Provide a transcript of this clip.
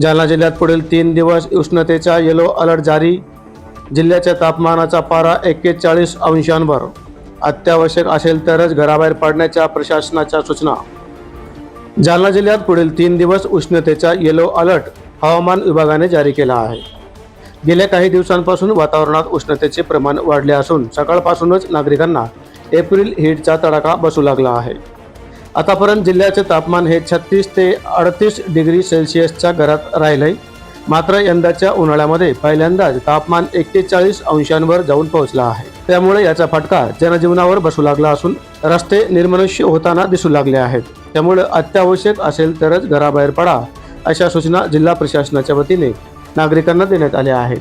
जालना जिल्ह्यात पुढील तीन दिवस उष्णतेचा येलो अलर्ट जारी. जिल्ह्याच्या तापमानाचा पारा एक्केचाळीस अंशांवर. अत्यावश्यक असेल तरच घराबाहेर पडण्याच्या प्रशासनाच्या सूचना. जालना जिल्ह्यात पुढील तीन दिवस उष्णतेचा येलो अलर्ट हवामान विभागाने जारी केला आहे. गेल्या काही दिवसांपासून वातावरणात उष्णतेचे प्रमाण वाढले असून सकाळपासूनच नागरिकांना एप्रिल हीटचा तडाखा बसू लागला आहे. आतापर्यंत जिल्ह्याचे तापमान हे छत्तीस ते अडतीस डिग्री सेल्सिअसच्या घरात राहिलंय. मात्र यंदाच्या उन्हाळ्यामध्ये पहिल्यांदाच तापमान एक्केचाळीस अंशांवर जाऊन पोहोचला आहे. त्यामुळे याचा फटका जनजीवनावर बसू लागला असून रस्ते निर्मनुष्य होताना दिसू लागले आहेत. त्यामुळे अत्यावश्यक असेल तरच घराबाहेर पडा अशा सूचना जिल्हा प्रशासनाच्या वतीने नागरिकांना देण्यात आल्या आहेत.